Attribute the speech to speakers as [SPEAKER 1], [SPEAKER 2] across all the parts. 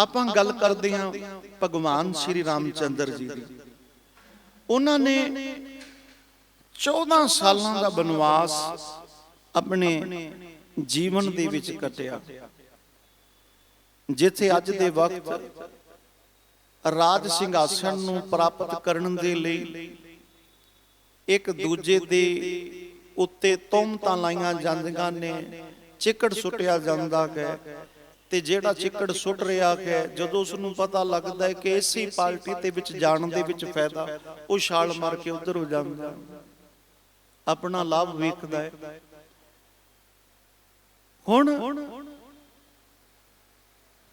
[SPEAKER 1] ਆਪਾਂ ਗੱਲ ਕਰਦੇ ਹਾਂ ਭਗਵਾਨ ਸ਼੍ਰੀ ਰਾਮਚੰਦਰ ਜੀ ਦੀ। ਉਹਨਾਂ ਨੇ 14 ਸਾਲਾਂ ਦਾ ਬਨਵਾਸ ਆਪਣੇ ਜੀਵਨ ਦੇ ਵਿੱਚ ਕੱਟਿਆ। ਜਿੱਥੇ ਅੱਜ ਦੇ ਵਕਤ ਰਾਜ ਸਿੰਘਾਸਣ ਨੂੰ ਪ੍ਰਾਪਤ ਕਰਨ ਦੇ ਲਈ ਇੱਕ ਦੂਜੇ ਦੇ ਉੱਤੇ ਤੁਮਤਾਂ ਲਾਈਆਂ ਜਾਂਦੀਆਂ ਨੇ। ਚਿੱਕੜ ਸੁੱਟਿਆ ਜਾਂਦਾ ਹੈ। ਤੇ ਜਿਹੜਾ ਚਿੱਕੜ ਸੁੱਟ ਰਿਹਾ ਹੈ, ਜਦੋਂ ਉਸ ਨੂੰ ਪਤਾ ਲੱਗਦਾ ਹੈ ਕਿ ਇਸੇ ਪਾਰਟੀ ਦੇ ਵਿੱਚ ਜਾਣ ਦੇ ਵਿੱਚ ਫਾਇਦਾ, ਉਹ ਛਾਲ ਮਾਰ ਕੇ ਉਧਰ ਹੋ ਜਾਂਦਾ। ਆਪਣਾ ਲਾਭ ਵੇਖਦਾ ਹੈ। ਹੁਣ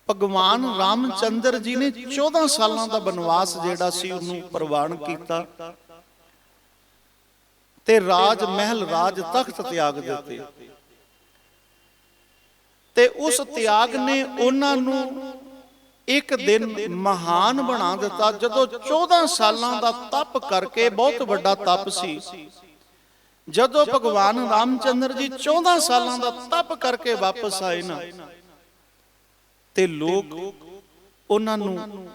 [SPEAKER 1] ਭਗਵਾਨ ਰਾਮਚੰਦਰ ਜੀ ਨੇ 14 ਸਾਲਾਂ ਦਾ ਬਨਵਾਸ ਜਿਹੜਾ ਸੀ, ਉਹਨੂੰ ਪ੍ਰਵਾਨ ਕੀਤਾ ਤੇ ਰਾਜ ਮਹਿਲ ਰਾਜ ਤਖਤ ਤਿਆਗ ਦਿੱਤੇ। ਤੇ ਉਸ ਤਿਆਗ ਨੇ ਉਹਨਾਂ ਨੂੰ ਇੱਕ ਦਿਨ ਮਹਾਨ ਬਣਾ ਦਿੱਤਾ ਜਦੋਂ 14 ਸਾਲਾਂ ਦਾ ਤਪ ਕਰਕੇ ਬਹੁਤ ਵੱਡਾ ਤਪ ਸੀ। ਜਦੋਂ ਭਗਵਾਨ ਰਾਮਚੰਦਰ ਜੀ 14 ਸਾਲਾਂ ਦਾ ਤਪ ਕਰਕੇ ਵਾਪਸ ਆਏ ਨਾ। ਤੇ ਲੋਕ ਉਹਨਾਂ ਨੂੰ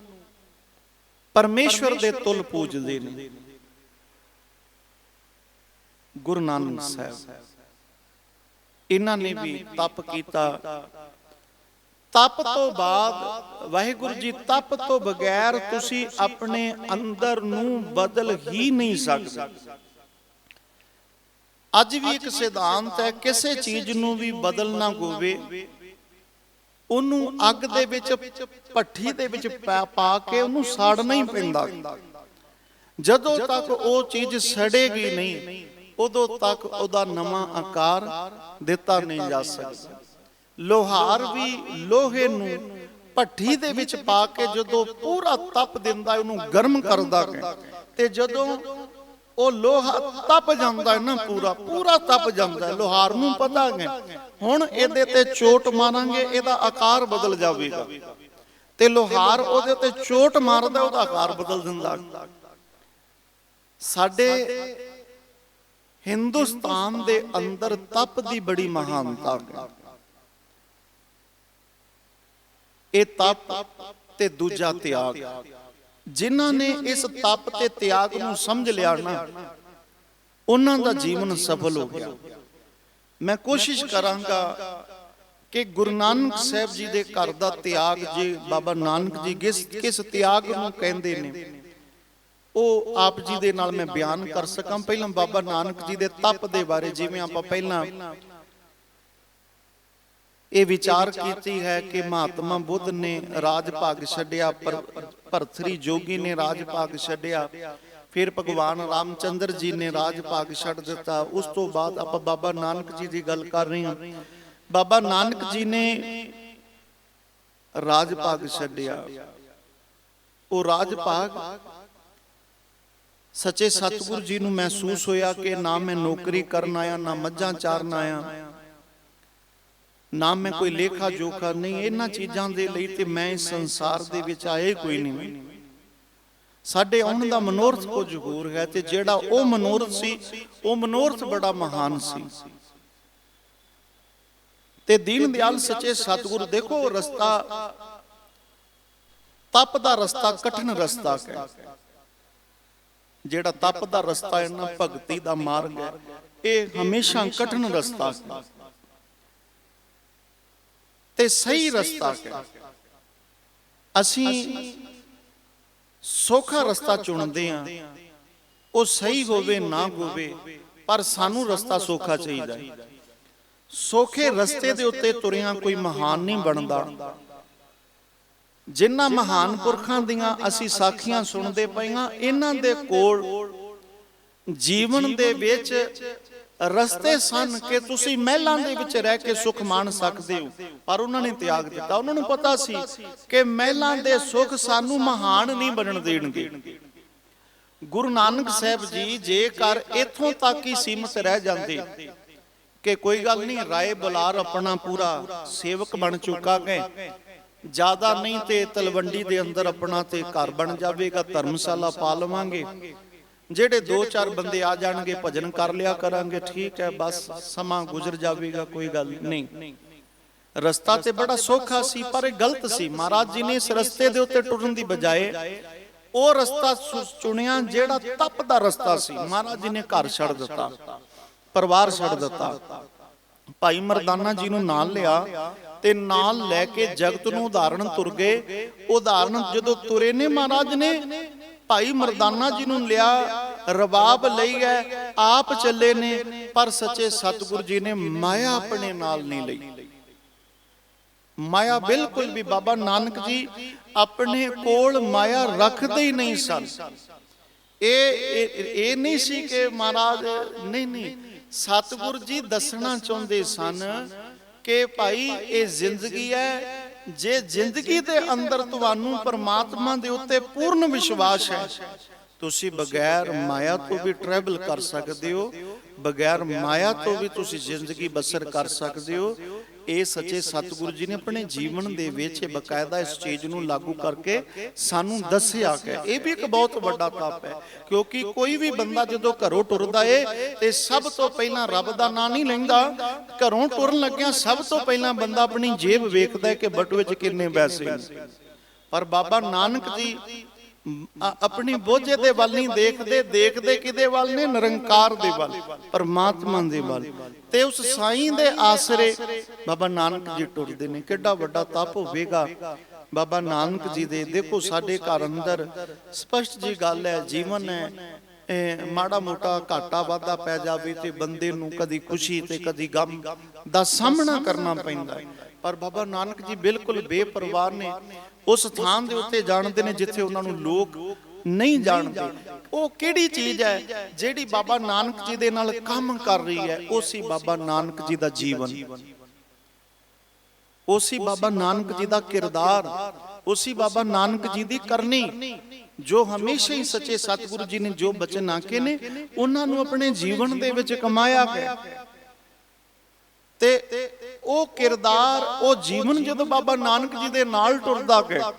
[SPEAKER 1] ਪਰਮੇਸ਼ਵਰ ਦੇ ਤੁਲ ਪੂਜਦੇ ਨੇ। ਗੁਰੂ ਨਾਨਕ ਸਾਹਿਬ। ਇਹਨਾਂ ਨੇ ਵੀ ਤਪ ਕੀਤਾ। ਤਪ ਤੋਂ ਬਾਅਦ ਵਾਹਿਗੁਰੂ ਜੀ ਤਪ ਤੋਂ ਬਗੈਰ ਤੁਸੀਂ ਆਪਣੇ ਅੰਦਰ ਨੂੰ ਬਦਲ ਹੀ ਨਹੀਂ ਸਕਦੇ। ਅੱਜ ਵੀ ਇੱਕ ਸਿਧਾਂਤ ਹੈ, ਕਿਸੇ ਚੀਜ਼ ਨੂੰ ਵੀ ਬਦਲਣਾ ਹੋਵੇ ਉਹਨੂੰ ਅੱਗ ਦੇ ਵਿੱਚ, ਭੱਠੀ ਦੇ ਵਿੱਚ ਪਾ ਕੇ ਉਹਨੂੰ ਸਾੜਨਾ ਹੀ ਪੈਂਦਾ। ਜਦੋਂ ਤੱਕ ਉਹ ਚੀਜ਼ ਸੜੇਗੀ ਨਹੀਂ ਉਦੋਂ ਤੱਕ ਉਹਦਾ ਨਵਾਂ ਆਕਾਰ ਦਿੱਤਾ ਨਹੀਂ ਜਾ ਸਕਦਾ। ਲੋਹਾਰ ਵੀ ਲੋਹੇ ਨੂੰ ਭੱਠੀ ਦੇ ਵਿੱਚ ਪਾ ਕੇ ਜਦੋਂ ਪੂਰਾ ਤਪ ਦਿੰਦਾ, ਉਹਨੂੰ ਗਰਮ ਕਰਦਾ ਹੈ ਤੇ ਜਦੋਂ ਉਹ ਲੋਹਾ ਤਪ ਜਾਂਦਾ ਨਾ ਪੂਰਾ ਪੂਰਾ ਤਪ ਜਾਂਦਾ ਲੋਹਾਰ ਨੂੰ ਪਤਾ ਹੈ। ਹੁਣ ਇਹਦੇ ਤੇ ਚੋਟ ਮਾਰਾਂਗੇ, ਇਹਦਾ ਆਕਾਰ ਬਦਲ ਜਾਵੇਗਾ। ਤੇ ਲੋਹਾਰ ਉਹਦੇ ਤੇ ਚੋਟ ਮਾਰਦਾ, ਉਹਦਾ ਆਕਾਰ ਬਦਲ ਦਿੰਦਾ। ਸਾਡੇ ਹਿੰਦੁਸਤਾਨ ਦੇ ਅੰਦਰ ਤਪ ਦੀ ਬੜੀ ਮਹਾਨਤਾ ਹੈ। ਇਹ ਤਪ ਤੇ ਦੂਜਾ ਤਿਆਗ। ਜਿਨ੍ਹਾਂ ਨੇ ਇਸ ਤਪ ਤੇ ਤਿਆਗ ਨੂੰ ਸਮਝ ਲਿਆ ਨਾ, ਉਹਨਾਂ ਦਾ ਜੀਵਨ ਸਫਲ ਹੋ ਗਿਆ। ਮੈਂ ਕੋਸ਼ਿਸ਼ ਕਰਾਂਗਾ ਕਿ ਗੁਰੂ ਨਾਨਕ ਸਾਹਿਬ ਜੀ ਦੇ ਘਰ ਦਾ ਤਿਆਗ ਜੀ ਬਾਬਾ ਨਾਨਕ ਜੀ ਕਿਸ ਕਿਸ ਤਿਆਗ ਨੂੰ ਕਹਿੰਦੇ ਨੇ ਉਹ ਆਪ ਜੀ ਦੇ ਨਾਲ ਮੈਂ ਬਿਆਨ ਕਰ ਸਕਾਂ। ਪਹਿਲਾਂ ਬਾਬਾ ਨਾਨਕ ਜੀ ਦੇ ਤਪ ਦੇ ਬਾਰੇ ਜਿਵੇਂ ਆਪਾਂ ਪਹਿਲਾਂ ਇਹ ਵਿਚਾਰ ਕੀਤੀ ਹੈ ਕਿ ਮਹਾਤਮਾ ਬੁੱਧ ਨੇ ਰਾਜ ਭਾਗ ਛੱਡਿਆ, ਪਰ ਭਰਤਰੀ ਜੋਗੀ ਨੇ ਰਾਜ ਭਾਗ ਛੱਡਿਆ। ਫਿਰ ਭਗਵਾਨ ਰਾਮਚੰਦਰ ਜੀ ਨੇ ਰਾਜ ਭਾਗ ਛੱਡ ਦਿੱਤਾ। ਉਸ ਤੋਂ ਬਾਅਦ ਆਪਾਂ ਬਾਬਾ ਨਾਨਕ ਜੀ ਦੀ ਗੱਲ ਕਰ ਰਹੇ ਹਾਂ। ਬਾਬਾ ਨਾਨਕ ਜੀ ਨੇ ਰਾਜ ਭਾਗ ਛੱਡਿਆ। ਉਹ ਰਾਜ ਭਾਗ ਸੱਚੇ ਸਤਿਗੁਰ ਜੀ ਨੂੰ ਮਹਿਸੂਸ ਹੋਇਆ ਕਿ ਨਾ ਮੈਂ ਨੌਕਰੀ ਕਰਨ ਆਇਆ, ਨਾ ਮੱਝਾਂ ਚਾਰਨ ਆਇਆ, ਨਾ ਮੈਂ ਕੋਈ ਲੇਖਾ ਜੋਖਾ ਨਹੀਂ, ਇਹਨਾਂ ਚੀਜ਼ਾਂ ਦੇ ਲਈ ਤੇ ਮੈਂ ਇਸ ਸੰਸਾਰ ਦੇ ਵਿੱਚ ਆਇਆ ਕੋਈ ਨਹੀਂ। ਸਾਡੇ ਆਉਣ ਦਾ ਮਨੋਰਥ ਕੁਝ ਹੋਰ ਹੈ ਤੇ ਜਿਹੜਾ ਉਹ ਮਨੋਰਥ ਸੀ, ਉਹ ਮਨੋਰਥ ਬੜਾ ਮਹਾਨ ਸੀ। ਤੇ ਦੀਨ ਦਿਆਲ ਸੱਚੇ ਸਤਿਗੁਰ ਦੇਖੋ, ਰਸਤਾ ਤਪ ਦਾ ਰਸਤਾ, ਕਠਿਨ ਰਸਤਾ ਹੈ ਜਿਹੜਾ ਤਪ ਦਾ ਰਸਤਾ ਹੈ ਨਾ ਭਗਤੀ ਦਾ ਮਾਰਗ ਹੈ, ਇਹ ਹਮੇਸ਼ਾ ਕਠਿਨ ਰਸਤਾ ਹੈ। ਤੇ ਸਹੀ ਰਸਤਾ ਹੈ ਅਸੀਂ ਸੌਖਾ ਰਸਤਾ ਚੁਣਦੇ ਆ ਉਹ ਸਹੀ ਹੋਵੇ, ਨਾ ਹੋਵੇ, ਪਰ ਸਾਨੂੰ ਰਸਤਾ ਸੌਖਾ ਚਾਹੀਦਾ ਹੈ। ਸੌਖੇ ਰਸਤੇ ਦੇ ਉੱਤੇ ਤੁਰਿਆਂ ਕੋਈ ਮਹਾਨ ਨਹੀਂ ਬਣਦਾ। ਜਿਨ੍ਹਾਂ ਮਹਾਨ ਪੁਰਖਾਂ ਦੀਆਂ ਅਸੀਂ ਸਾਖੀਆਂ ਸੁਣਦੇ ਪਈਆਂ ਇਹਨਾਂ ਦੇ ਕੋਲ ਜੀਵਨ ਦੇ ਵਿੱਚ ਰਸਤੇ ਸਨ ਕਿ ਤੁਸੀਂ ਮਹਿਲਾਂ ਦੇ ਵਿੱਚ ਰਹਿ ਕੇ ਸੁਖ ਮਾਣ ਸਕਦੇ ਹੋ। ਪਰ ਉਹਨਾਂ ਨੇ ਤਿਆਗ ਦਿੱਤਾ। ਉਹਨਾਂ ਨੂੰ ਪਤਾ ਸੀ ਕਿ ਮਹਿਲਾਂ ਦੇ ਸੁਖ ਸਾਨੂੰ ਮਹਾਨ ਨਹੀਂ ਬਣਨ ਦੇਣਗੇ। ਗੁਰੂ ਨਾਨਕ ਸਾਹਿਬ ਜੀ ਜੇਕਰ ਇੱਥੋਂ ਤੱਕ ਹੀ ਸੀਮਤ ਰਹਿ ਜਾਂਦੇ ਕਿ ਕੋਈ ਗੱਲ ਨਹੀਂ ਰਾਏ ਬੁਲਾਰ ਆਪਣਾ ਪੂਰਾ ਸੇਵਕ ਬਣ ਚੁੱਕਾ ਹੈ। ਜ਼ਿਆਦਾ ਨਹੀਂ ਤੇ ਤਲਵੰਡੀ ਦੇ ਅੰਦਰ ਆਪਣਾ ਤੇ ਘਰ ਬਣ ਜਾਵੇਗਾ, ਧਰਮਸ਼ਾਲਾ ਪਾ ਲਵਾਂਗੇ। ਜਿਹੜੇ ਦੋ ਚਾਰ ਬੰਦੇ ਆ ਜਾਣਗੇ, ਭਜਨ ਕਰ ਲਿਆ ਕਰਾਂਗੇ, ਠੀਕ ਹੈ, ਬਸ ਸਮਾਂ ਗੁਜ਼ਰ ਜਾਵੇਗਾ, ਕੋਈ ਗੱਲ ਨਹੀਂ। ਰਸਤਾ ਤੇ ਬੜਾ ਸੌਖਾ ਸੀ, ਪਰ ਇਹ ਗਲਤ ਸੀ। ਮਹਾਰਾਜ ਜੀ ਨੇ ਇਸ ਰਸਤੇ ਦੇ ਉੱਤੇ ਟੁਰਨ ਦੀ ਬਜਾਏ ਉਹ ਰਸਤਾ ਚੁਣਿਆ ਜਿਹੜਾ ਤਪ ਦਾ ਰਸਤਾ ਸੀ। ਮਹਾਰਾਜ ਜੀ ਨੇ ਘਰ ਛੱਡ ਦਿੱਤਾ, ਪਰਿਵਾਰ ਛੱਡ ਦਿੱਤਾ। ਭਾਈ ਮਰਦਾਨਾ ਜੀ ਨੂੰ ਨਾਲ ਲਿਆ। ਤੇ ਨਾਲ ਲੈ ਕੇ ਜਗਤ ਨੂੰ ਉਦਾਹਰਣ ਤੁਰ ਗਏ। ਉਦਾਹਰਣ ਜਦੋਂ ਤੁਰੇ ਨੇ ਮਹਾਰਾਜ ਨੇ, ਭਾਈ ਮਰਦਾਨਾ ਜੀ ਨੂੰ ਲਿਆ ਰਬਾਬ ਲਈ ਹੈ, ਆਪ ਚੱਲੇ ਨੇ, ਪਰ ਸੱਚੇ ਸਤਿਗੁਰੂ ਜੀ ਨੇ ਮਾਇਆ ਆਪਣੇ ਨਾਲ ਨਹੀਂ ਲਈ। ਮਾਇਆ ਬਿਲਕੁਲ ਵੀ ਬਾਬਾ ਨਾਨਕ ਜੀ ਆਪਣੇ ਕੋਲ ਮਾਇਆ ਰੱਖਦੇ ਹੀ ਨਹੀਂ ਸਨ। ਇਹ ਇਹ ਇਹ ਨਹੀਂ ਸੀ ਕਿ ਮਹਾਰਾਜ, ਨਹੀਂ ਨਹੀਂ, ਸਤਿਗੁਰ ਜੀ ਦੱਸਣਾ ਚਾਹੁੰਦੇ ਸਨ ਕਿ ਭਾਈ, ਇਹ ਜ਼ਿੰਦਗੀ ਹੈ। ਜੇ ਜ਼ਿੰਦਗੀ ਦੇ ਅੰਦਰ ਤੁਹਾਨੂੰ ਪਰਮਾਤਮਾ ਦੇ ਉੱਤੇ ਪੂਰਨ ਵਿਸ਼ਵਾਸ ਹੈ, ਤੁਸੀਂ ਬਗੈਰ ਮਾਇਆ ਤੋਂ ਵੀ ਟਰੈਵਲ ਕਰ ਸਕਦੇ ਹੋ, ਬਗੈਰ ਮਾਇਆ ਤੋਂ ਵੀ ਤੁਸੀਂ ਜ਼ਿੰਦਗੀ ਬਸਰ ਕਰ ਸਕਦੇ ਹੋ। ਇਹ ਸੱਚੇ ਸਤਿਗੁਰੂ ਜੀ ਨੇ ਆਪਣੇ ਜੀਵਨ ਦੇ ਵਿੱਚ ਇਹ ਬਕਾਇਦਾ ਇਸ ਚੀਜ਼ ਨੂੰ ਲਾਗੂ ਕਰਕੇ ਸਾਨੂੰ ਦੱਸਿਆ ਕਿ ਇਹ ਵੀ ਇੱਕ ਬਹੁਤ ਵੱਡਾ ਤਪ ਹੈ, ਕਿਉਂਕਿ ਕੋਈ ਵੀ ਬੰਦਾ ਜਦੋਂ ਘਰੋਂ ਟੁਰਦਾ ਏ, ਤੇ ਸਭ ਤੋਂ ਪਹਿਲਾਂ ਰੱਬ ਦਾ ਨਾਂ ਨਹੀਂ ਲੈਂਦਾ। ਘਰੋਂ ਟੁਰਨ ਲੱਗਿਆ ਸਭ ਤੋਂ ਪਹਿਲਾਂ ਬੰਦਾ ਆਪਣੀ ਜੇਬ ਵੇਖਦਾ ਹੈ ਕਿ ਬਟੂਏ ਚ ਕਿੰਨੇ ਪੈਸੇ ਪਰ ਬਾਬਾ ਨਾਨਕ ਜੀ ਆਪਣੀ ਬੋਝੇ ਦੇ ਵੱਲ ਨਹੀਂ ਦੇਖਦੇ ਦੇਖਦੇ ਕਿਹਦੇ ਵੱਲ ਨੇ? ਨਿਰੰਕਾਰ ਦੇ ਵੱਲ, ਪਰਮਾਤਮਾ ਦੇ ਵੱਲ। ਤੇ ਉਸ ਸਾਈਂ ਦੇ ਆਸਰੇ ਬਾਬਾ ਨਾਨਕ ਜੀ ਟੁਰਦੇ ਨੇ। ਕਿੱਡਾ ਵੱਡਾ ਤਪ ਹੋਵੇਗਾ। ਬਾਬਾ ਨਾਨਕ ਜੀ ਦੇ। ਦੇਖੋ ਸਾਡੇ ਘਰ ਅੰਦਰ ਸਪਸ਼ਟ ਜੀ ਗੱਲ ਹੈ, ਜੀਵਨ ਹੈ। ਮਾੜਾ ਮੋਟਾ ਘਾਟਾ ਵਾਧਾ ਪੈ ਜਾਵੇ ਤੇ ਬੰਦੇ ਨੂੰ ਕਦੀ ਖੁਸ਼ੀ ਤੇ ਕਦੀ ਗਮ ਦਾ ਸਾਹਮਣਾ ਕਰਨਾ ਪੈਂਦਾ ਪਰ ਬਾਬਾ ਨਾਨਕ ਜੀ ਬਿਲਕੁਲ ਬੇਪਰਵਾਹ ਨੇ। ਉਸ ਥਾਂ ਦੇ ਉੱਤੇ ਜਾਣਦੇ ਨੇ ਜਿੱਥੇ ਉਹਨਾਂ ਨੂੰ ਲੋਕ ਨਹੀਂ ਜਾਣਦੇ। ਉਹ ਕਿਹੜੀ ਚੀਜ਼ ਹੈ ਜਿਹੜੀ ਬਾਬਾ ਨਾਨਕ ਜੀ ਦੇ ਨਾਲ ਕੰਮ ਕਰ ਰਹੀ ਹੈ ਉਹ ਸੀ ਬਾਬਾ ਨਾਨਕ ਜੀ ਦਾ ਜੀਵਨ। ਉਹ ਸੀ ਬਾਬਾ ਨਾਨਕ ਜੀ ਦਾ ਕਿਰਦਾਰ। ਉਹ ਸੀ ਬਾਬਾ ਨਾਨਕ ਜੀ ਦੀ ਕਰਨੀ ਜੋ ਹਮੇਸ਼ਾ ਹੀ ਸੱਚੇ ਸਤਿਗੁਰੂ ਜੀ ਨੇ ਜੋ ਬਚਨ ਆਕੇ ਨੇ ਉਹਨਾਂ ਨੂੰ ਆਪਣੇ ਜੀਵਨ ਦੇ ਵਿੱਚ ਕਮਾਇਆ ਗਿਆ। ਤੇ ਉਹ ਕਿਰਦਾਰ ਉਹ ਜੀਵਨ ਜਦੋਂ ਬਾਬਾ ਨਾਨਕ ਜੀ ਦੇ ਨਾਲ ਟੁਰਦਾ ਗਿਆ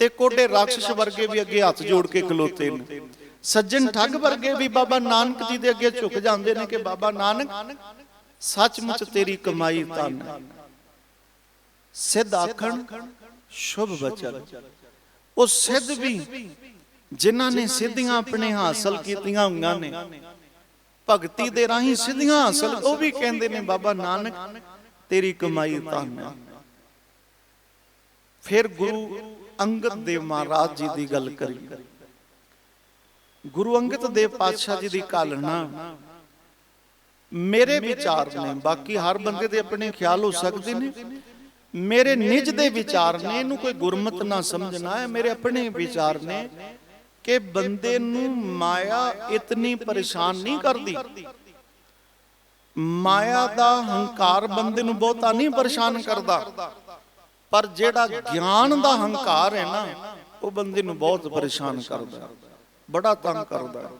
[SPEAKER 1] ਤੇ ਕੋਡੇ ਰਾਖਸ਼ ਵਰਗੇ ਵੀ ਅੱਗੇ ਹੱਥ ਜੋੜ ਕੇ ਖਲੋਤੇ ਨੇ। ਸੱਜਣ ਠੱਗ ਵਰਗੇ ਵੀ ਬਾਬਾ ਨਾਨਕ ਜੀ ਦੇ ਅੱਗੇ ਝੁਕ ਜਾਂਦੇ ਨੇ ਕਿ ਬਾਬਾ ਨਾਨਕ ਸੱਚਮੁੱਚ ਤੇਰੀ ਕਮਾਈ ਧਨ ਸਿੱਧ ਆਖਣ ਸ਼ੁਭ ਬਚਨ। ਉਹ ਸਿੱਧ ਵੀ ਜਿਨ੍ਹਾਂ ਨੇ ਸਿੱਧੀਆਂ ਆਪਣੇ ਹਾਸਲ ਕੀਤੀਆਂ ਹੋਈਆਂ ਨੇ। ਭਗਤੀ ਦੇ ਰਾਹੀਂ ਸਿੱਧੀਆਂ ਹਾਸਲ ਉਹ ਵੀ ਕਹਿੰਦੇ ਨੇ ਬਾਬਾ ਨਾਨਕ ਤੇਰੀ ਕਮਾਈ ਧਨ ਫਿਰ ਗੁਰੂ ਅੰਗਦ ਦੇਵ ਮਹਾਰਾਜ ਜੀ ਦੀ ਗੱਲ ਕਰੀ। ਗੁਰੂ ਅੰਗਦ ਦੇਵ ਪਾਤਸ਼ਾਹ ਜੀ ਦੀ ਕਾਲਣਾ ਮੇਰੇ ਵਿਚਾਰ ਨੇ ਬਾਕੀ ਹਰ ਬੰਦੇ ਦੇ ਆਪਣੇ ਖਿਆਲ ਹੋ ਸਕਦੇ ਨੇ। ਮੇਰੇ ਨਿਜ ਦੇ ਵਿਚਾਰ ਨੇ ਇਹਨੂੰ ਕੋਈ ਗੁਰਮਤ ਨਾ ਸਮਝਣਾ ਹੈ ਮੇਰੇ ਆਪਣੇ ਵਿਚਾਰ ਨੇ ਕਿ ਬੰਦੇ ਨੂੰ ਮਾਇਆ ਇਤਨੀ ਪਰੇਸ਼ਾਨ ਨਹੀਂ ਕਰਦੀ। ਮਾਇਆ ਦਾ ਹੰਕਾਰ ਬੰਦੇ ਨੂੰ ਬਹੁਤਾ ਨਹੀਂ ਪਰੇਸ਼ਾਨ ਕਰਦਾ। ਪਰ ਜਿਹੜਾ ਗਿਆਨ ਦਾ ਹੰਕਾਰ ਹੈ ਨਾ, ਉਹ ਬੰਦੇ ਨੂੰ ਬਹੁਤ ਪਰੇਸ਼ਾਨ ਕਰਦਾ ਬੜਾ ਤੰਗ ਕਰਦਾ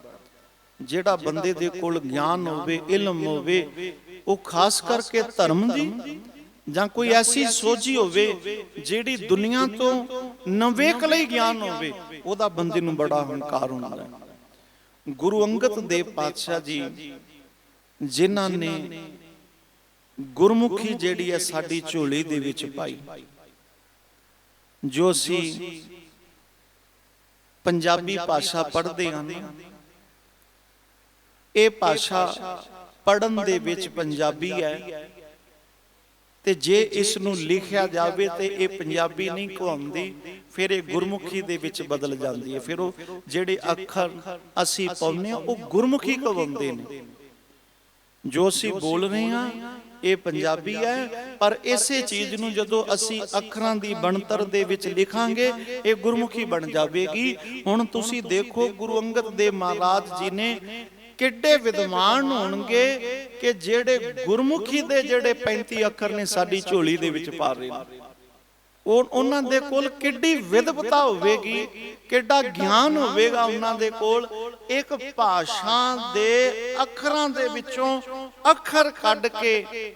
[SPEAKER 1] ਜਿਹੜਾ ਬੰਦੇ ਦੇ ਕੋਲ ਗਿਆਨ ਹੋਵੇ, ਇਲਮ ਹੋਵੇ, ਉਹ ਖਾਸ ਕਰਕੇ ਧਰਮ ਦੀ ਜਾਂ ਕੋਈ ਐਸੀ ਸੋਝੀ ਹੋਵੇ ਜਿਹੜੀ ਦੁਨੀਆ ਤੋਂ ਨਵੇਕ ਲਈ ਗਿਆਨ ਹੋਵੇ, ਉਹਦਾ ਬੰਦੇ ਨੂੰ ਬੜਾ ਹੰਕਾਰ ਹੁੰਦਾ ਹੈ। ਗੁਰੂ ਅੰਗਦ ਦੇਵ ਪਾਤਸ਼ਾਹ ਜੀ, ਜਿਨ੍ਹਾਂ ਨੇ ਗੁਰਮੁਖੀ ਜਿਹੜੀ ਹੈ ਸਾਡੀ ਝੋਲੀ ਦੇ ਵਿੱਚ ਪਾਈ ਜੋ ਸੀ ਪੰਜਾਬੀ ਭਾਸ਼ਾ ਪੜ੍ਹਦੇ ਹਾਂ ਇਹ ਭਾਸ਼ਾ ਪੜਨ ਦੇ ਵਿੱਚ ਪੰਜਾਬੀ ਹੈ। ਤੇ ਜੇ ਇਸ ਨੂੰ ਲਿਖਿਆ ਜਾਵੇ ਤੇ ਇਹ ਪੰਜਾਬੀ ਨਹੀਂ ਕਹਾਉਂਦੀ ਫਿਰ ਇਹ ਗੁਰਮੁਖੀ ਦੇ ਵਿੱਚ ਬਦਲ ਜਾਂਦੀ ਹੈ। ਫਿਰ ਉਹ ਜਿਹੜੇ ਅੱਖਰ ਅਸੀਂ ਪਾਉਂਦੇ ਹਾਂ ਉਹ ਗੁਰਮੁਖੀ ਕਹਾਉਂਦੇ ਨੇ। ਜੋ ਅਸੀਂ ਬੋਲ ਰਹੇ ਹਾਂ ਇਹ ਪੰਜਾਬੀ ਹੈ। ਪਰ ਇਸੇ ਚੀਜ਼ ਨੂੰ ਜਦੋਂ ਅਸੀਂ ਅੱਖਰਾਂ ਦੀ ਬਣਤਰ ਦੇ ਵਿੱਚ ਲਿਖਾਂਗੇ ਇਹ ਗੁਰਮੁਖੀ ਬਣ ਜਾਵੇਗੀ। ਹੁਣ ਤੁਸੀਂ ਦੇਖੋ ਗੁਰੂ ਅੰਗਦ ਦੇਵ ਮਹਾਰਾਜ ਜੀ ਨੇ ਕਿੱਡੇ ਵਿਦਵਾਨ ਹੋਣਗੇ ਕਿ ਜਿਹੜੇ ਗੁਰਮੁਖੀ ਦੇ ਜਿਹੜੇ 35 ਅੱਖਰ ਨੇ ਸਾਡੀ ਝੋਲੀ ਦੇ ਵਿੱਚ ਪਾ ਰਹੇ ਨੇ। ਉਹ ਉਹਨਾਂ ਦੇ ਕੋਲ ਕਿੱਡੀ ਵਿਦਵਤਾ ਹੋਵੇਗੀ ਕਿੱਡਾ ਗਿਆਨ ਹੋਵੇਗਾ ਉਹਨਾਂ ਦੇ ਕੋਲ। ਇੱਕ ਭਾਸ਼ਾ ਦੇ ਅੱਖਰਾਂ ਦੇ ਵਿੱਚੋਂ ਅੱਖਰ ਕੱਢ ਕੇ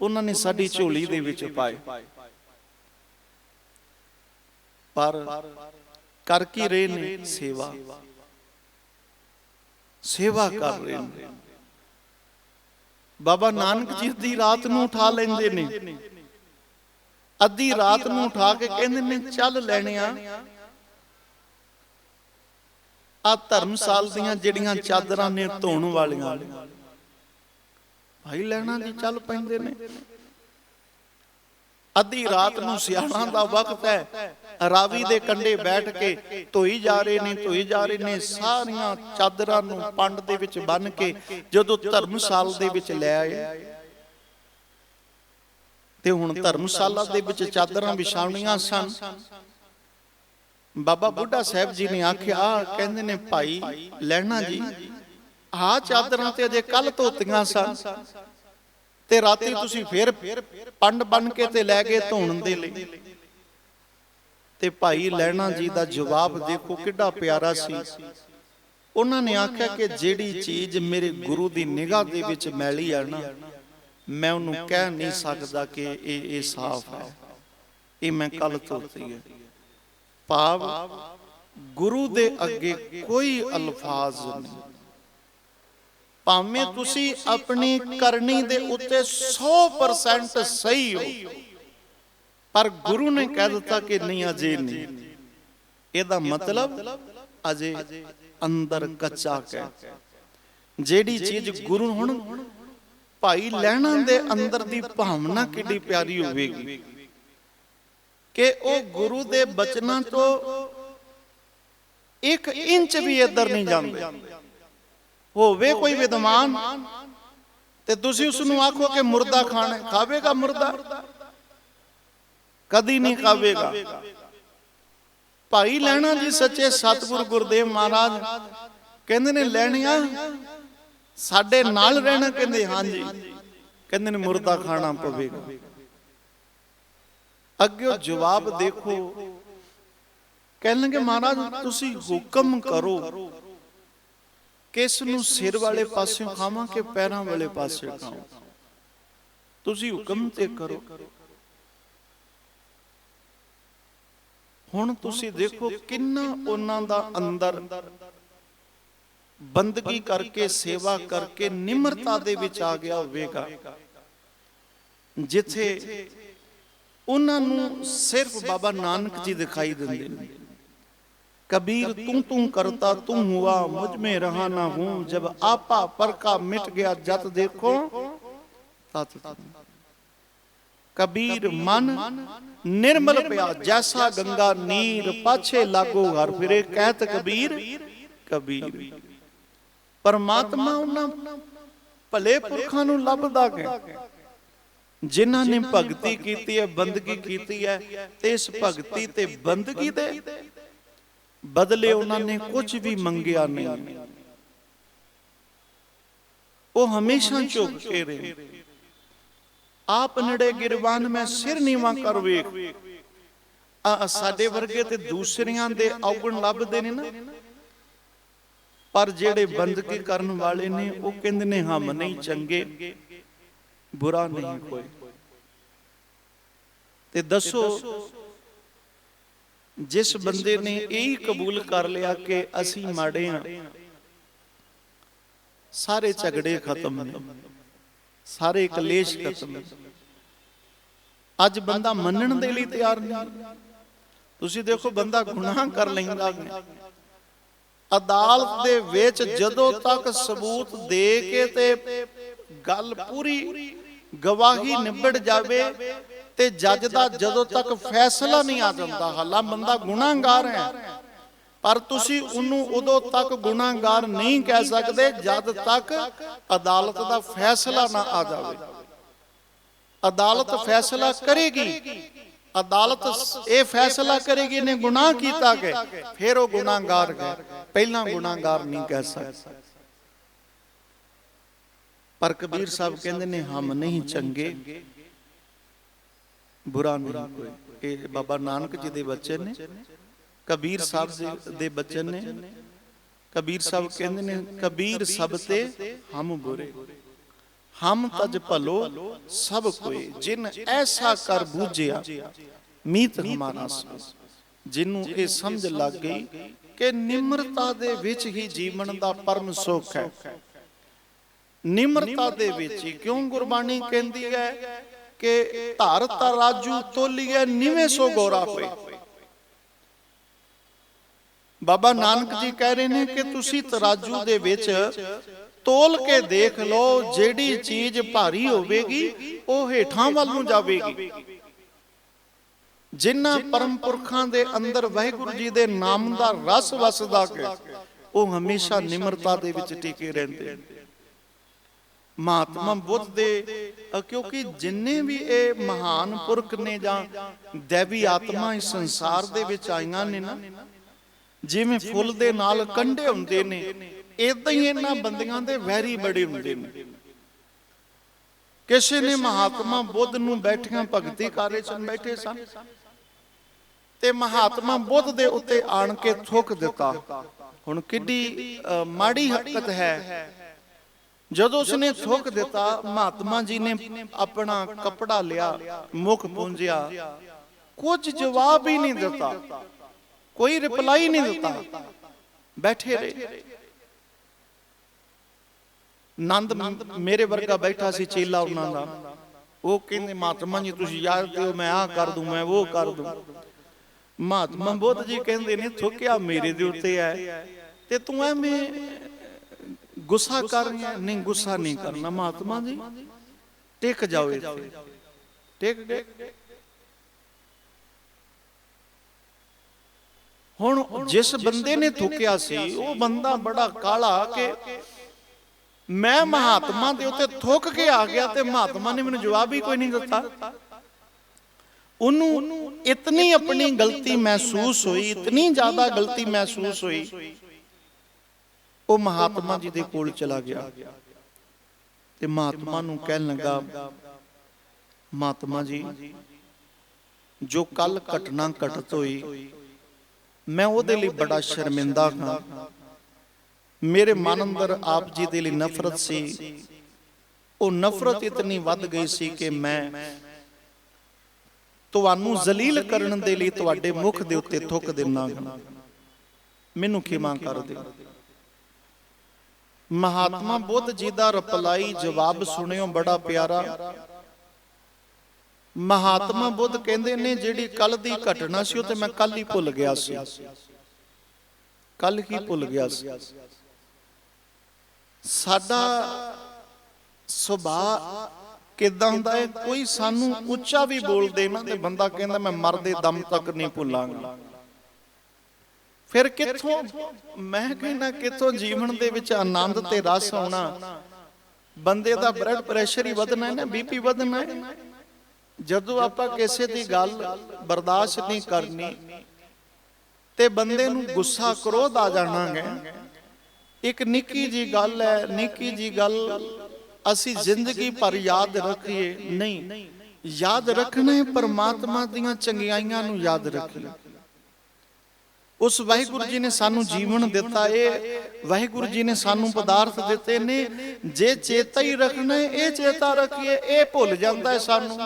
[SPEAKER 1] ਉਹਨਾਂ ਨੇ ਸਾਡੀ ਝੋਲੀ ਦੇ ਵਿੱਚ ਪਾਏ। ਪਰ ਕਰ ਕੀ ਰਹੇ ਨੇ? ਸੇਵਾ। ਸੇਵਾ। ਕਰ ਰਹੇ ਨੇ। ਬਾਬਾ ਨਾਨਕ ਜੀ ਦੀ ਰਾਤ ਨੂੰ ਉਠਾ ਲੈਂਦੇ ਨੇ। ਅੱਧੀ ਰਾਤ ਨੂੰ ਉਠਾ ਕੇ ਕਹਿੰਦੇ ਨੇ, ਚੱਲ ਲੈਣਿਆ ਆ। ਧਰਮਸਾਲ ਦੀਆਂ ਜਿਹੜੀਆਂ ਚਾਦਰਾਂ ਨੇ ਧੋਣ ਵਾਲੀਆਂ। ਭਾਈ ਲੈਣਾ ਜੀ, ਚੱਲ ਪੈਂਦੇ ਨੇ। ਅੱਧੀ ਰਾਤ ਨੂੰ ਸਿਆਲਾਂ ਦਾ ਵਕਤ ਹੈ। ਰਾਵੀ ਦੇ ਕੰਢੇ ਬੈਠ ਕੇ ਧੋਈ ਜਾ ਰਹੇ ਨੇ, ਧੋਈ ਜਾ ਰਹੇ ਨੇ। ਸਾਰੀਆਂ ਚਾਦਰਾਂ ਨੂੰ ਪੰਡ ਦੇ ਵਿੱਚ ਬੰਨ ਕੇ ਜਦੋਂ ਧਰਮਸਾਲ ਦੇ ਵਿੱਚ ਲੈ ਆਏ। ਤੇ ਹੁਣ ਧਰਮਸ਼ਾਲਾ ਦੇ ਵਿੱਚ ਚਾਦਰਾਂ ਵਿਛਾਉਣੀਆਂ ਸਨ। ਬਾਬਾ ਬੁੱਢਾ ਸਾਹਿਬ ਜੀ ਨੇ ਆਖਿਆ ਕਹਿੰਦੇ ਨੇ ਭਾਈ ਲੈਣਾ ਜੀ। ਆਹ ਚਾਦਰਾਂ ਤੇ ਅਜੇ ਕੱਲ ਧੋਤੀਆਂ ਸਨ। ਤੇ ਰਾਤੀ ਤੁਸੀਂ ਫੇਰ ਪੰਡ ਬਣ ਕੇ ਤੇ ਲੈ ਗਏ ਧੋਣ ਦੇ ਲਈ। ਤੇ ਭਾਈ ਲੈਣਾ ਜੀ ਦਾ ਜਵਾਬ ਦੇਖੋ ਕਿੱਡਾ ਪਿਆਰਾ ਸੀ। ਉਹਨਾਂ ਨੇ ਆਖਿਆ ਕਿ ਜਿਹੜੀ ਚੀਜ਼ ਮੇਰੇ ਗੁਰੂ ਦੀ ਨਿਗਾਹ ਦੇ ਵਿੱਚ ਮੈਲੀ ਆ ਨਾ ਮੈਂ ਉਹਨੂੰ ਕਹਿ ਨਹੀਂ ਸਕਦਾ ਕਿ ਇਹ ਇਹ ਸਾਫ਼ ਹੈ। ਇਹ ਮੈਂ ਕੱਲ ਧੋਤੀ ਹੈ। ਭਾਵ ਗੁਰੂ ਦੇ ਅੱਗੇ ਕੋਈ ਅਲਫਾਜ਼ ਨਹੀਂ। ਭਾਵੇਂ ਤੁਸੀਂ ਆਪਣੀ ਕਰਨੀ ਦੇ ਉੱਤੇ 100% ਸਹੀ ਹੋ, ਪਰ ਗੁਰੂ ਨੇ ਕਹਿ ਦਿੱਤਾ ਕਿ ਨਹੀਂ, ਅਜੇ ਨਹੀਂ। ਇਹਦਾ ਮਤਲਬ ਅਜੇ ਅੰਦਰ ਕੱਚਾ ਕਹਿ। ਜਿਹੜੀ ਚੀਜ਼ ਗੁਰੂ ਹੁਣ ਭਾਈ ਲੈਣਾ ਦੇ ਅੰਦਰ ਦੀ ਭਾਵਨਾ ਕਿੱਡੀ ਪਿਆਰੀ ਹੋਵੇਗੀ? ਕਿ ਉਹ ਗੁਰੂ ਦੇ ਬਚਨਾਂ ਤੋਂ ਇੱਕ ਇੰਚ ਵੀ ਇੱਧਰ ਨਹੀਂ ਜਾਂਦੇ। ਹੋਵੇ ਕੋਈ ਵਿਦਵਾਨ ਤੇ ਤੁਸੀਂ ਉਸ ਨੂੰ ਆਖੋ ਕਿ ਮੁਰਦਾ ਖਾਣਾ ਖਾਵੇਗਾ ਮੁਰਦਾ? ਕਦੀ ਨਹੀਂ ਖਾਵੇਗਾ। ਭਾਈ ਲੈਣਾ ਜੀ ਸੱਚੇ ਸਤਿਗੁਰ ਗੁਰਦੇਵ ਮਹਾਰਾਜ ਕਹਿੰਦੇ ਨੇ ਲੈਣੀਆਂ ਸਾਡੇ ਨਾਲ ਰਹਿਣਾ ਕਹਿੰਦੇ ਹਾਂਜੀ। ਕਹਿੰਦੇ ਨੇ ਮੁਰਦਾ ਖਾਣਾ ਪਵੇਗਾ ਅੱਗੇ ਉਹ ਜਵਾਬ ਦੇਖੋ। ਕਹਿਣਗੇ ਮਹਾਰਾਜ ਤੁਸੀਂ ਹੁਕਮ ਕਰੋ। ਕਿਸ ਨੂੰ ਸਿਰ ਵਾਲੇ ਪਾਸਿਓਂ ਖਾਵਾਂ ਕਿ ਪੈਰਾਂ ਵਾਲੇ ਪਾਸੇ ਖਾਵਾਂ ਤੁਸੀਂ ਹੁਕਮ ਤੇ ਕਰੋ। ਹੁਣ ਤੁਸੀਂ ਦੇਖੋ ਕਿੰਨਾ ਉਹਨਾਂ ਦਾ ਅੰਦਰ ਬੰਦਗੀ ਕਰਕੇ, ਸੇਵਾ ਕਰਕੇ, ਨਿਮਰਤਾ ਦੇ ਵਿੱਚ ਆ ਗਿਆ ਹੋਵੇਗਾ ਜਿੱਥੇ ਉਹਨਾਂ ਨੂੰ ਸਿਰਫ ਬਾਬਾ ਨਾਨਕ ਜੀ ਦਿਖਾਈ ਦਿੰਦੇ ਨੇ। ਕਬੀਰ, ਤੂੰ ਤੂੰ ਕਰਤਾ, ਤੂੰ ਹੁਆ ਮੁਝ ਮੇ ਰਹਾ ਨਾ ਹੂੰ। ਜਬ ਆਪਾ ਪਰਕਾ ਮਿਟ ਗਿਆ ਜਤ ਦੇਖੋ ਤਤ। ਕਬੀਰ ਮਨ ਨਿਰਮਲ ਪਿਆ, ਜੈਸਾ ਗੰਗਾ, ਨੀਰ, ਪਾਛੇ ਲਾਗੋ ਹਰ ਫਿਰੇ। ਕਹਿਤ ਕਬੀਰ ਕਬੀਰ। ਪਰਮਾਤਮਾ ਉਹਨਾਂ ਭਲੇ ਪੁਰਖਾਂ ਨੂੰ ਲੱਭਦਾ ਹੈ। ਜਿਨ੍ਹਾਂ ਨੇ ਭਗਤੀ ਕੀਤੀ ਹੈ ਬੰਦਗੀ ਕੀਤੀ ਹੈ ਤੇ ਇਸ ਭਗਤੀ ਤੇ ਬੰਦਗੀ ਦੇ ਬਦਲੇ ਉਹਨਾਂ ਨੇ ਕੁਝ ਵੀ ਮੰਗਿਆ ਨਹੀਂ। ਉਹ ਹਮੇਸ਼ਾ ਝੁਕ ਕੇ ਰਹੇ। ਆਪ ਨੜੇ ਗਿਰਵਾਨ ਮੈਂ ਸਿਰ ਨੀਵਾ ਕਰ ਵੇਖ। ਆ ਸਾਡੇ ਵਰਗੇ ਤੇ ਦੂਸਰਿਆਂ ਦੇ ਔਗਣ ਲੱਭਦੇ ਨੇ ਨਾ। ਪਰ ਜਿਹੜੇ ਬੰਦਗੀ ਕਰਨ ਵਾਲੇ ਨੇ ਉਹ ਕਹਿੰਦੇ ਨੇ ਹਮ ਨਹੀਂ ਚੰਗੇ ਬੁਰਾ ਨਹੀਂ ਕੋਈ ਤੇ ਦੱਸੋ ਜਿਸ ਬੰਦੇ ਨੇ ਇਹ ਕਬੂਲ ਕਰ ਲਿਆ ਕਿ ਅਸੀਂ ਮਾੜੇ ਹਾਂ। ਸਾਰੇ ਝਗੜੇ ਖਤਮ ਨੇ। ਸਾਰੇ ਕਲੇਸ਼ ਖਤਮ ਨੇ। ਅੱਜ ਬੰਦਾ ਮੰਨਣ ਦੇ ਲਈ ਤਿਆਰ ਨਹੀਂ। ਤੁਸੀਂ ਦੇਖੋ ਬੰਦਾ ਗੁਨਾਹ ਕਰ ਲੈਂਦਾ। ਅਦਾਲਤ ਦੇ ਵਿੱਚ ਜਦੋਂ ਤੱਕ ਸਬੂਤ ਦੇ ਕੇ ਤੇ ਗੱਲ ਪੂਰੀ ਗਵਾਹੀ ਨਿਬੜ ਜਾਵੇ ਤੇ ਜੱਜ ਦਾ ਜਦੋਂ ਤੱਕ ਫੈਸਲਾ ਨਹੀਂ ਆ ਜਾਂਦਾ, ਹਾਲਾ ਬੰਦਾ ਗੁਨਾਹਗਾਰ ਹੈ। ਪਰ ਤੁਸੀਂ ਉਹਨੂੰ ਉਦੋਂ ਤੱਕ ਗੁਨਾਹਗਾਰ ਨਹੀਂ ਕਹਿ ਸਕਦੇ ਜਦ ਤੱਕ ਅਦਾਲਤ ਦਾ ਫੈਸਲਾ ਨਾ ਆ ਜਾਵੇ। ਅਦਾਲਤ ਫੈਸਲਾ ਕਰੇਗੀ। ਅਦਾਲਤ ਇਹ ਫੈਸਲਾ ਕਰੇਗੀ ਨੇ ਗੁਨਾਹ ਕੀਤਾ ਕਿ ਫਿਰ ਉਹ ਗੁਨਾਹਗਾਰ ਹੈ ਪਹਿਲਾਂ ਗੁਨਾਹਗਾਰ ਨਹੀਂ ਕਹਿ ਸਕਦਾ। ਪਰ ਕਬੀਰ ਸਾਹਿਬ ਕਹਿੰਦੇ ਨੇ, ਹਮ ਨਹੀਂ ਚੰਗੇ, ਬੁਰਾ ਨਹੀਂ ਕੋਈ। ਇਹ ਬਾਬਾ ਨਾਨਕ ਜੀ ਦੇ ਬੱਚੇ ਨੇ, ਕਬੀਰ ਸਾਹਿਬ ਦੇ- ਦੇ ਬੱਚੇ ਨੇ। ਕਬੀਰ ਸਾਹਿਬ ਕਹਿੰਦੇ ਨੇ, ਕਬੀਰ ਸਭ ਤੇ ਹਮ ਬੁਰੇ। ਹਮ ਤਜ ਭਲੋ ਸਭ ਕੋਈ, ਜਿਨ ਐਸਾ ਕਰ ਬੂਝਿਆ, ਮੀਤ ਹਮਾਰਾ ਸੋ। ਜਿਹਨੂੰ ਇਹ ਸਮਝ ਲੱਗ ਗਈ ਕਿ ਨਿਮਰਤਾ ਦੇ ਵਿੱਚ ਹੀ ਜੀਵਨ ਦਾ ਪਰਮ ਸੁੱਖ ਹੈ। ਨਿਮਰਤਾ ਦੇ ਵਿੱਚ ਹੀ ਕਿਉਂ ਗੁਰਬਾਣੀ ਕਹਿੰਦੀ ਹੈ ਕਿ ਧਰ ਤਰਾਜੂ ਤੋਲੀਏ ਨਿਵੇਂ ਸੋ ਗੋਰਾ ਹੋਏ। ਬਾਬਾ ਨਾਨਕ ਜੀ ਕਹਿ ਰਹੇ ਨੇ ਕਿ ਤੁਸੀਂ ਤਰਾਜੂ ਦੇ ਵਿੱਚ ਤੋਲ ਕੇ ਦੇਖ ਲਓ ਜਿਹੜੀ ਚੀਜ਼ ਭਾਰੀ ਹੋਵੇਗੀ ਉਹ ਹੇਠਾਂ ਵੱਲ ਨੂੰ ਜਾਵੇਗੀ। ਜਿਨ੍ਹਾਂ ਪਰਮ ਪੁਰਖਾਂ ਦੇ ਅੰਦਰ ਵਾਹਿਗੁਰੂ ਜੀ ਦੇ ਨਾਮ ਦਾ ਰਸ ਵਸਦਾ ਕਿ ਉਹ ਹਮੇਸ਼ਾ ਨਿਮਰਤਾ ਦੇ ਵਿੱਚ ਟਿਕੇ ਰਹਿੰਦੇ। ਮਹਾਤਮਾ ਬੁੱਧ ਦੇ ਕਿਉਂਕਿ ਜਿੰਨੇ ਵੀ ਇਹ ਮਹਾਨ ਪੁਰਖ ਨੇ ਜਾਂ ਦੇਵੀ ਆਤਮਾ ਇਸ ਸੰਸਾਰ ਦੇ ਵਿੱਚ ਆਈਆਂ ਨੇ ਨਾ ਜਿਵੇਂ ਫੁੱਲ ਦੇ ਨਾਲ ਕੰਡੇ ਹੁੰਦੇ ਨੇ ਇਦਾਂ ਹੀ ਇਹਨਾਂ ਬੰਦਿਆਂ ਦੇ ਵੈਰੀ ਬੜੇ ਹੁੰਦੇ ਨੇ। ਕਿਸੇ ਨੇ ਮਹਾਤਮਾ ਬੁੱਧ ਨੂੰ ਬੈਠਿਆਂ ਭਗਤੀ ਕਾਰੇ ਚ ਬੈਠੇ ਸਨ ਤੇ ਮਹਾਤਮਾ ਬੁੱਧ ਦੇ ਉੱਤੇ ਆਣ ਕੇ ਥੁੱਕ ਦਿੱਤਾ। ਹੁਣ ਕਿੱਡੀ ਮਾੜੀ ਹਰਕਤ ਹੈ। ਜਦੋਂ ਉਸਨੇ ਥੁੱਕ ਦਿੱਤਾ, ਮਹਾਤਮਾ ਜੀ ਨੇ ਆਪਣਾ ਕਪੜਾ ਲਿਆ, ਮੁਖ ਪੂੰਝਿਆ ਕੁਝ ਜਵਾਬ ਹੀ ਨਹੀਂ ਦਿੱਤਾ। ਕੋਈ ਰਿਪਲਾਈ ਨਹੀਂ ਦਿੱਤਾ। ਬੈਠੇ ਰਹੇ। ਨੰਦ ਮੇਰੇ ਵਰਗਾ ਬੈਠਾ ਸੀ ਚੇਲਾ ਉਹਨਾਂ ਦਾ। ਉਹ ਕਹਿੰਦੇ ਮਹਾਤਮਾ ਜੀ ਤੁਸੀਂ ਯਾਦ ਦਿਓ ਮੈਂ ਆਹ ਕਰ ਦੂੰ ਮੈਂ ਉਹ ਕਰ ਦੂੰ। ਮਹਾਤਮਾ ਬੁੱਧ ਜੀ ਕਹਿੰਦੇ ਨੇ ਥੁੱਕਿਆ ਮੇਰੇ ਦੇ ਉੱਤੇ ਹੈ। ਤੇ ਤੂੰ ਐਵੇਂ ਗੁੱਸਾ ਕਰ ਰਿਹਾ ਨਹੀਂ ਗੁੱਸਾ ਨਹੀਂ ਕਰਨਾ ਮਹਾਤਮਾ ਜੀ। ਟਿਕ ਜਾਓ ਇੱਥੇ। ਟਿਕ ਗਏ। ਹੁਣ ਜਿਸ ਬੰਦੇ ਨੇ ਥੁੱਕਿਆ ਸੀ, ਉਹ ਬੰਦਾ ਬੜਾ ਕਾਲਾ ਕਿ ਮੈਂ ਮਹਾਤਮਾ ਦੇ ਉੱਤੇ ਥੁੱਕ ਕੇ ਆ ਗਿਆ ਤੇ ਮਹਾਤਮਾ ਨੇ ਮੈਨੂੰ ਜਵਾਬ ਹੀ ਕੋਈ ਨਹੀਂ ਦਿੱਤਾ। ਉਹਨੂੰ ਇਤਨੀ ਆਪਣੀ ਗਲਤੀ ਮਹਿਸੂਸ ਹੋਈ, ਇਤਨੀ ਜ਼ਿਆਦਾ ਗਲਤੀ ਮਹਿਸੂਸ ਹੋਈ, ਉਹ ਮਹਾਤਮਾ ਜੀ ਦੇ ਕੋਲ ਚਲਾ ਗਿਆ ਤੇ ਮਹਾਤਮਾ ਨੂੰ ਕਹਿਣ ਲੱਗਾ, ਮਹਾਤਮਾ ਜੀ, ਜੋ ਕੱਲ ਘਟਨਾ ਘਟਤ ਹੋਈ ਮੈਂ ਉਹਦੇ ਲਈ ਬੜਾ ਸ਼ਰਮਿੰਦਾ ਹਾਂ। ਮੇਰੇ ਮਨ ਅੰਦਰ ਆਪ ਜੀ ਦੇ ਲਈ ਨਫ਼ਰਤ ਸੀ। ਉਹ ਨਫ਼ਰਤ ਇਤਨੀ ਵੱਧ ਗਈ ਸੀ ਕਿ ਮੈਂ ਤੁਹਾਨੂੰ ਜ਼ਲੀਲ ਕਰਨ ਦੇ ਲਈ ਤੁਹਾਡੇ ਮੁਖ ਦੇ ਉੱਤੇ ਥੁੱਕ ਦਿੰਨਾ ਮੈਨੂੰ ਖਿਮਾ ਕਰ ਦਿਓ ਮਹਾਤਮਾ ਬੁੱਧ ਜੀ ਦਾ ਰਿਪਲਾਈ ਜਵਾਬ ਸੁਣਿਓ ਬੜਾ ਪਿਆਰਾ। ਮਹਾਤਮਾ ਬੁੱਧ ਕਹਿੰਦੇ ਨੇ, ਜਿਹੜੀ ਕੱਲ ਦੀ ਘਟਨਾ ਸੀ, ਉਹ ਤੇ ਮੈਂ ਕੱਲ ਹੀ ਭੁੱਲ ਗਿਆ ਸੀ। ਕੱਲ ਹੀ ਭੁੱਲ ਗਿਆ ਸੀ। ਸਾਡਾ ਸੁਭਾਅ ਕਿਦਾਂ ਹੁੰਦਾ ਹੈ? ਕੋਈ ਸਾਨੂੰ ਉੱਚਾ ਵੀ ਬੋਲਦੇ ਨਾ ਤੇ ਬੰਦਾ ਕਹਿੰਦਾ ਮੈਂ ਮਰਦੇ ਦਮ ਤੱਕ ਨਹੀਂ ਭੁੱਲਾਂਗਾ। ਫਿਰ ਕਿੱਥੋਂ ਮੈਂ ਕਹਿੰਦਾ, ਕਿੱਥੋਂ ਜੀਵਨ ਦੇ ਵਿੱਚ ਆਨੰਦ ਤੇ ਰਸ ਆਉਣਾ? ਬੰਦੇ ਦਾ ਬਲੱਡ ਪ੍ਰੈਸ਼ਰ ਹੀ ਵਧਣਾ ਹੈ ਨਾ ਬੀਪੀ ਵਧਣਾ ਹੈ? ਜਦੋਂ ਆਪਾਂ ਕਿਸੇ ਦੀ ਗੱਲ ਬਰਦਾਸ਼ਤ ਨਹੀਂ ਕਰਨੀ ਤੇ ਬੰਦੇ ਨੂੰ ਗੁੱਸਾ ਕਰੋਧ ਆ ਜਾਣਾ ਹੈ ਇੱਕ ਨਿੱਕੀ ਜੀ ਗੱਲ ਹੈ ਨਿੱਕੀ ਜੀ ਗੱਲ ਅਸੀਂ ਜ਼ਿੰਦਗੀ ਭਰ ਯਾਦ ਰੱਖੀਏ। ਨਹੀਂ ਯਾਦ ਰੱਖਣਾ ਹੈ ਪਰਮਾਤਮਾ ਦੀਆਂ ਚੰਗਿਆਈਆਂ ਨੂੰ ਯਾਦ ਰੱਖੀਏ। ਉਸ ਵਾਹਿਗੁਰੂ ਜੀ ਨੇ ਸਾਨੂੰ ਜੀਵਨ ਦਿੱਤਾ ਇਹ ਵਾਹਿਗੁਰੂ ਜੀ ਨੇ ਸਾਨੂੰ ਪਦਾਰਥ ਦਿੱਤੇ ਨੇ ਜੇ ਚੇਤਾ ਹੀ ਰੱਖਣਾ ਇਹ ਚੇਤਾ ਰੱਖੀਏ ਇਹ ਭੁੱਲ ਜਾਂਦਾ ਹੈ ਸਾਨੂੰ।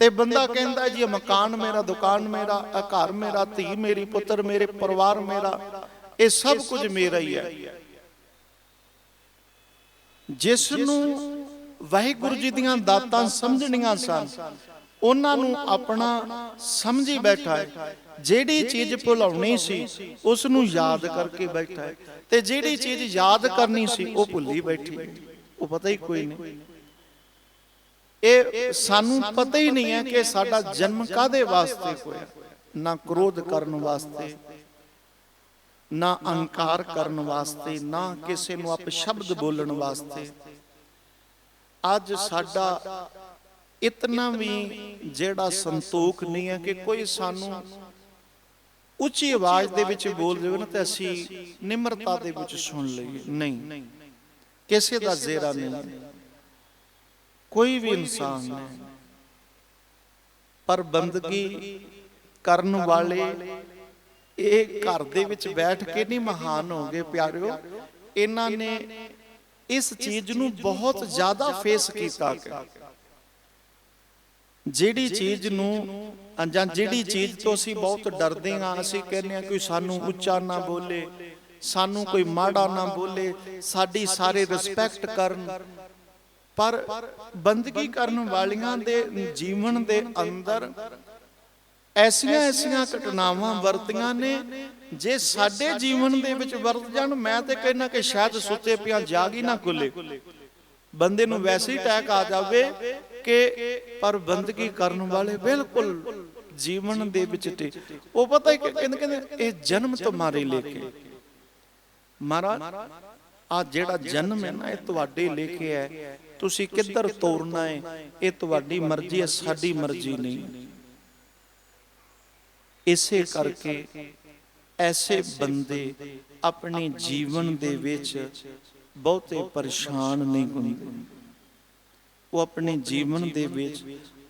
[SPEAKER 1] ਤੇ ਬੰਦਾ ਕਹਿੰਦਾ ਜੀ, ਇਹ ਮਕਾਨ ਮੇਰਾ, ਦੁਕਾਨ ਮੇਰਾ, ਇਹ ਘਰ ਮੇਰਾ, ਧੀ ਮੇਰੀ, ਪੁੱਤਰ ਮੇਰੇ, ਪਰਿਵਾਰ ਮੇਰਾ, ਇਹ ਸਭ ਕੁਝ ਮੇਰਾ ਹੀ ਹੈ। ਜਿਸ ਨੂੰ ਵਾਹਿਗੁਰੂ ਜੀ ਦੀਆਂ ਦਾਤਾਂ ਸਮਝਣੀਆਂ ਸਨ, ਉਹਨਾਂ ਨੂੰ ਆਪਣਾ ਸਮਝੀ ਬੈਠਾ ਹੈ। ਜਿਹੜੀ ਚੀਜ਼ ਭੁਲਾਉਣੀ ਸੀ ਉਸ ਨੂੰ ਯਾਦ ਕਰਕੇ ਬੈਠਾ ਹੈ। ਤੇ ਜਿਹੜੀ ਚੀਜ਼ ਯਾਦ ਕਰਨੀ ਸੀ, ਉਹ ਭੁੱਲੀ ਬੈਠੀ ਉਹ ਪਤਾ ਹੀ ਕੋਈ ਨਹੀਂ। ਇਹ ਸਾਨੂੰ ਪਤਾ ਹੀ ਨਹੀਂ ਹੈ ਕਿ ਸਾਡਾ ਜਨਮ ਕਾਦੇ ਵਾਸਤੇ ਹੋਇਆ। ਨਾ ਕ੍ਰੋਧ ਕਰਨ ਵਾਸਤੇ, ਨਾ ਅਹੰਕਾਰ ਕਰਨ ਵਾਸਤੇ, ਨਾ ਕਿਸੇ ਨੂੰ ਆਪ ਬੋਲਣ ਵਾਸਤੇ। ਅੱਜ ਸਾਡਾ ਇਤਨਾ ਵੀ ਜਿਹੜਾ ਸੰਤੋਖ ਨਹੀਂ ਹੈ ਕਿ ਕੋਈ ਸਾਨੂੰ ਉੱਚੀ ਆਵਾਜ਼ ਦੇ ਵਿੱਚ ਬੋਲ ਦੇਵੇ ਨਾ ਤੇ ਅਸੀਂ ਨਿਮਰਤਾ ਦੇ ਵਿੱਚ ਸੁਣ ਲਈਏ। ਨਹੀਂ, ਕਿਸੇ ਦਾ ਜ਼ੇਰਾ ਨਹੀਂ। ਕੋਈ ਵੀ ਇਨਸਾਨ ਨਹੀਂ। ਪਰ ਬੰਦਗੀ ਕਰਨ ਵਾਲੇ ਇਹ ਘਰ ਦੇ ਵਿੱਚ ਬੈਠ ਕੇ ਨਹੀਂ ਮਹਾਨ ਹੋ ਗਏ ਪਿਆਰਿਓ। ਇਹਨਾਂ ਨੇ ਇਸ ਚੀਜ਼ ਨੂੰ ਬਹੁਤ ਜ਼ਿਆਦਾ ਫੇਸ ਕੀਤਾ ਕਿ ਜਿਹੜੀ ਚੀਜ਼ ਨੂੰ ਜਾਂ ਜਿਹੜੀ ਚੀਜ਼ ਤੋਂ ਅਸੀਂ ਬਹੁਤ ਡਰਦੇ ਹਾਂ ਅਸੀਂ ਕਹਿੰਦੇ ਹਾਂ ਕੋਈ ਸਾਨੂੰ ਉੱਚਾ ਨਾ ਬੋਲੇ ਸਾਨੂੰ ਕੋਈ ਮਾੜਾ ਨਾ ਬੋਲੇ ਸਾਡੀ ਸਾਰੇ ਰਿਸਪੈਕਟ ਕਰਨ। ਪਰ ਬੰਦਗੀ ਕਰਨ ਵਾਲੀਆਂ ਦੇ ਜੀਵਨ ਦੇ ਅੰਦਰ ਐਸੀਆਂ ਐਸੀਆਂ ਘਟਨਾਵਾਂ ਵਰਤੀਆਂ ਨੇ, ਜੇ ਸਾਡੇ ਜੀਵਨ ਦੇ ਵਿੱਚ ਵਰਤ ਜਾਣ, ਮੈਂ ਤੇ ਕਹਿੰਦਾ ਕਿ ਸ਼ਾਇਦ ਸੁੱਤੇ ਪਿਆ ਜਾਗ ਹੀ ਨਾ ਖੁੱਲੇ। ਬੰਦੇ ਨੂੰ ਵੈਸੇ ਹੀ ਅਟੈਕ ਆ ਜਾਵੇ ਕਿ ਪਰ ਬੰਦਗੀ ਕਰਨ ਵਾਲੇ ਬਿਲਕੁਲ ਜੀਵਨ ਦੇ ਵਿੱਚ ਤੇ ਉਹ ਪਤਾ ਹੀ ਕਹਿੰਦੇ ਕਹਿੰਦੇ ਇਹ ਜਨਮ ਤੁਹਾਰੇ ਲੇਖੇ। ਮਹਾਰਾਜ ਆ ਜਿਹੜਾ ਜਨਮ ਹੈ ਨਾ, ਇਹ ਤੁਹਾਡੇ ਲੇਖੇ ਹੈ। ਤੁਸੀਂ ਕਿੱਧਰ ਤੋਰਨਾ ਹੈ ਇਹ ਤੁਹਾਡੀ ਮਰਜ਼ੀ ਹੈ ਸਾਡੀ ਮਰਜ਼ੀ ਨਹੀਂ। ਇਸੇ ਕਰਕੇ ਐਸੇ ਬੰਦੇ ਆਪਣੇ ਜੀਵਨ ਦੇ ਵਿੱਚ ਬਹੁਤੇ ਪਰੇਸ਼ਾਨ ਨਹੀਂ ਹੁੰਦੇ। ਉਹ ਆਪਣੇ ਜੀਵਨ ਦੇ ਵਿੱਚ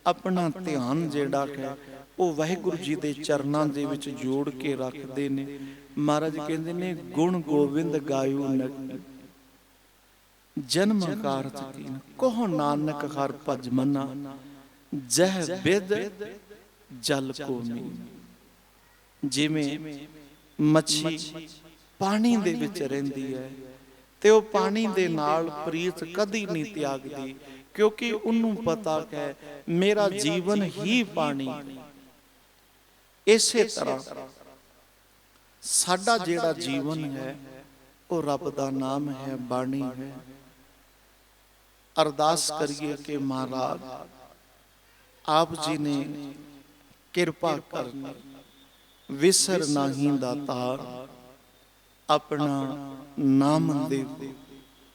[SPEAKER 1] ਆਪਣਾ ਧਿਆਨ ਜਿਹੜਾ ਹੈ ਉਹ ਵਾਹਿਗੁਰੂ ਜੀ ਦੇ ਚਰਨਾਂ ਦੇ ਵਿੱਚ ਜੋੜ ਕੇ ਰੱਖਦੇ ਨੇ। ਮਹਾਰਾਜ ਕਹਿੰਦੇ ਨੇ ਗੁਣ ਗੋਬਿੰਦ ਗਾਇਓ ਨਕ ਜਨਮ ਕਾਰਤ ਕੀਨ ਕੋਹ ਨਾਨਕ ਹਰ ਭਜ ਮਨਾ, ਜਹ ਬਿਦ ਜਲ ਕੋ ਮੀ ਜਿਵੇਂ ਮੱਛੀ ਪਾਣੀ ਦੇ ਵਿੱਚ ਰਹਿੰਦੀ ਹੈ, ਤੇ ਉਹ ਪਾਣੀ ਦੇ ਨਾਲ ਪ੍ਰੀਤ ਕਦੀ ਨਹੀਂ ਤਿਆਗਦੀ, ਕਿਉਂਕਿ ਉਹਨੂੰ ਪਤਾ ਹੈ, ਮੇਰਾ ਜੀਵਨ ਹੀ ਪਾਣੀ। ਇਸੇ ਤਰ੍ਹਾਂ ਸਾਡਾ ਜਿਹੜਾ ਜੀਵਨ ਹੈ, ਉਹ ਰੱਬ ਦਾ ਨਾਮ ਹੈ, ਬਾਣੀ ਹੈ। ਅਰਦਾਸ ਕਰੀਏ ਕਿ ਮਹਾਰਾਜ, ਆਪ ਜੀ ਨੇ ਕਿਰਪਾ ਕਰਨੀ, ਵਿਸਰ ਨਹੀਂ ਦਾਤਾਰ ਆਪਣਾ ਨਾਮ ਦੇਵੋ